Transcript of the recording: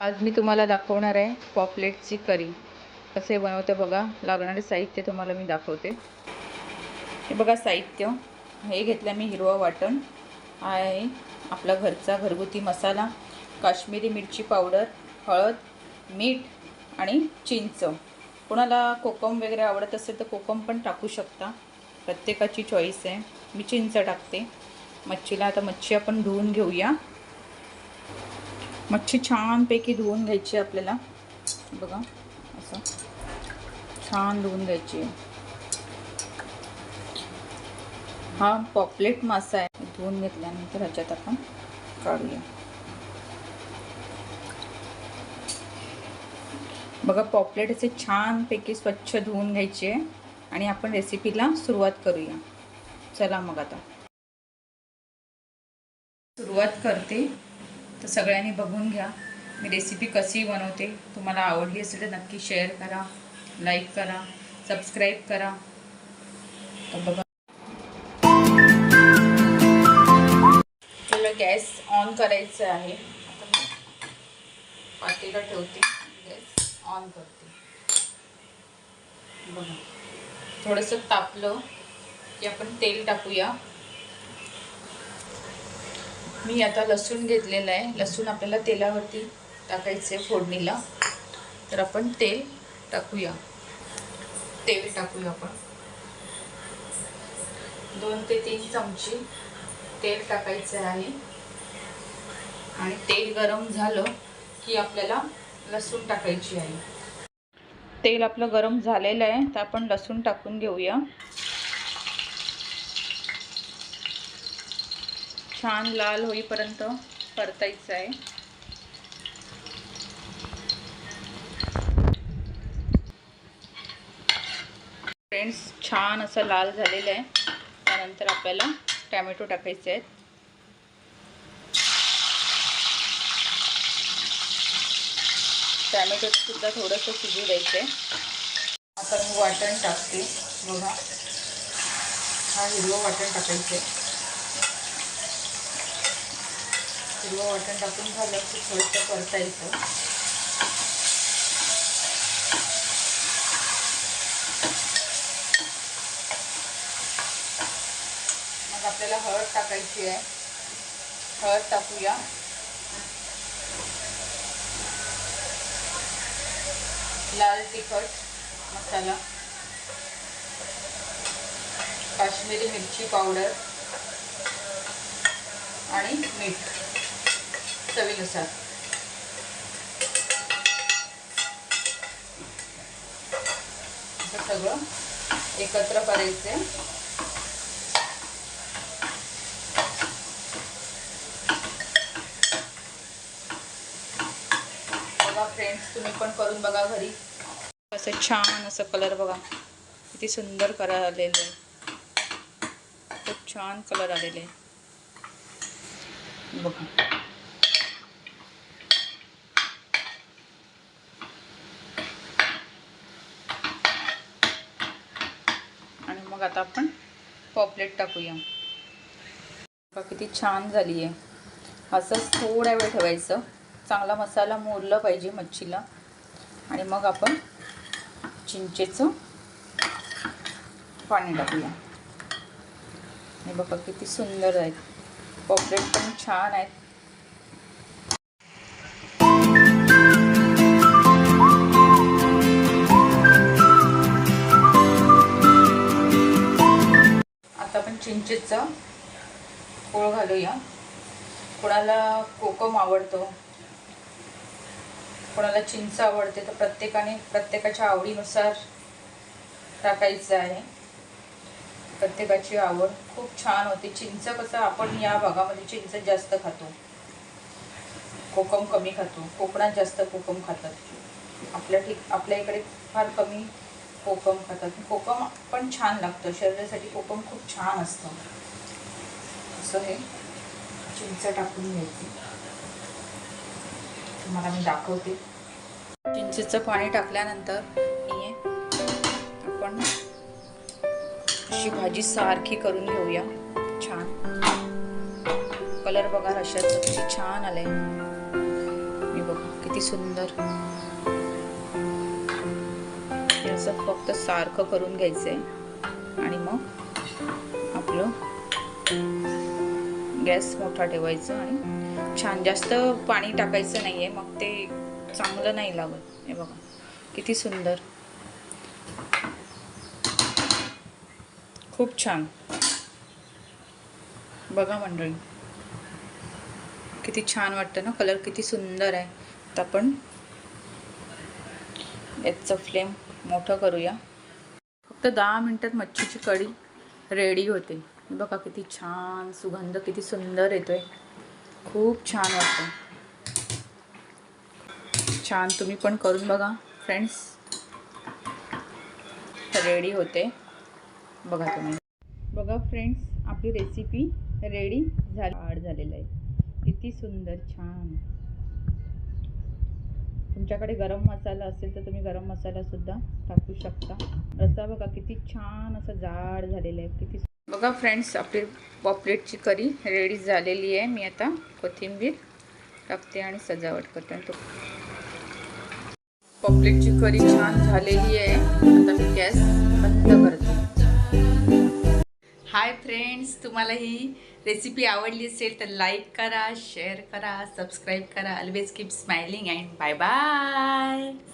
आज मी तुम्हाला दाखवणार आहे पॉपलेटची करी. कसे बनवते बघा. लागणारे साहित्य तुम्हाला मी दाखवते. हे बघा साहित्य. हे घेतलं मी हिरवं वाटण आहे आपला घरचा घरगुती मसाला काश्मीरी मिरची पावडर हळद मीठ आणि चिंच. कोणाला कोकम वगैरे आवडत असेल तर कोकम पण टाकू शकता. प्रत्येकाची चॉईस आहे. मी चिंच टाकते. मच्छीला आता मच्छी आपण धुवून घेऊया. मच्छी छानपैकी धुवून घ्यायची आपल्याला. बघा असं. छान धुवून घ्यायची हा पॉपलेट मासा आहे. धुवून घेतल्यानंतर ह्याच्यात आपण काढूया. बघा पॉपलेट असे छानपैकी स्वच्छ धुवून घ्यायचे आणि आपण रेसिपीला सुरुवात करूया. चला मग आता. सुरुवात करते. तर सगळ्यांनी बघून घ्या. मी रेसिपी कशी बनवते तुम्हाला आवडली असेल तर नक्की शेअर करा लाईक करा सबस्क्राईब करा. तर बघा. आपल्याला गॅस ऑन करायचं आहे. पातेला ठेवते. गॅस ऑन करते. बघा. थोडंसं तापलं की आपण तेल टाकूया. मी आता लसूण घेतलेलं आहे. लसूण आपल्याला तेलावरती टाकायचं आहे फोडणीला. तर आपण तेल टाकूया. तेल टाकूया आपण. दोन ते तीन चमचे तेल टाकायचं आहे. आणि तेल गरम झालं की आपल्याला लसूण टाकायची आहे. तेल आपलं गरम झालेलं आहे. तर आपण लसूण टाकून घेऊया. छान लाल होईपर्यंत परतायचं आहे. फ्रेंड्स छान असं लाल झालेलं आहे. त्यानंतर आपल्याला टॅमॅटो टाकायचे आहेत. टॅमॅटोसुद्धा थोडंसं शिजू द्यायचं आहे आता मी वाटण टाकते. बघा. हा हिरवं वाटण टाकायचं आहे हिरवं वाटण टाकून झालं की थोडंसं येतं. मग आपल्याला हळद टाकायची आहे. हळद टाकूया. लाल तिखट मसाला. काश्मीरी मिरची पावडर. आणि मीठ. चवीनुसार. सगळं एकत्र करायचं बघा फ्रेंड्स तुम्ही पण करून बघा घरी. असं छान असं कलर बघा. किती सुंदर कलर आलेलं आहे. खूप छान कलर आलेले आहे. बघा आणि मग आता आपण पॉपलेट टाकूया. बघा किती छान झाली आहे असंच थोड्या वेळ ठेवायचं. चांगला मसाला मोरला पाहिजे मच्छीला. आणि मग आपण चिंचेचं पाणी टाकूया. आणि बघा किती सुंदर आहेत. पॉपलेट पण छान आहेत. मिरचीचं कोळ घालूया. कोणाला कोकम आवडतो कोणाला चिंच आवडते तर प्रत्येकाने प्रत्येकाच्या आवडीनुसार टाकायचं आहे. प्रत्येकाची आवड खूप छान होते. चिंच कसं आपण या भागामध्ये चिंच जास्त खातो. कोकम कमी खातो. कोकणात जास्त कोकम खातात. आपल्या ठीक आपल्या इकडे फार कमी कोकम खातात. कोकम पण छान लागतं. शरीरासाठी कोकम खूप छान असतं. असं हे चिंच टाकून घ्यायची. तुम्हाला मी दाखवते. चिंचेचं पाणी टाकल्यानंतर आपण अशी भाजी सारखी करून घेऊया. छान. कलर बघा अशाच किती छान आलंय. मी बघा किती किती सुंदर. असं फक्त सारखं करून घ्यायचं आहे आणि मग आपलं गॅस मोठा ठेवायचा आणि छान जास्त पाणी टाकायचं नाहीये मग ते चांगलं नाही लागत. हे बघा किती सुंदर. खूप छान. बघा मंडळी किती छान वाटतं ना? कलर किती सुंदर आहे. तर आपण याचं फ्लेम मोठं करूया. फक्त दहा मिनटात मच्छीची कढी रेडी होते. बघा किती छान सुगंध किती सुंदर येतोय. खूप छान वाटतं छान तुम्ही पण करून बघा फ्रेंड्स रेडी होते. बघा तुम्ही. बघा फ्रेंड्स आपली रेसिपी रेडी झाली. आड झालेलं आहे. किती सुंदर छान. तुमच्याकडे गरम मसाला असेल तर तुम्ही गरम मसालासुद्धा टाकू शकता. रसा बघा किती छान असं जाड झालेलं आहे. किती बघा फ्रेंड्स आपली पॉपलेटची करी रेडी झालेली आहे. मी आता कोथिंबीर टाकते आणि सजावट करते. आणि तो पॉपलेटची करी छान झालेली आहे. आता मी गॅस बंद करते. हाय फ्रेंड्स तुम्हाला ही रेसिपी आवडली असेल तर लाईक करा शेअर करा सबस्क्राईब करा. Always keep smiling and bye bye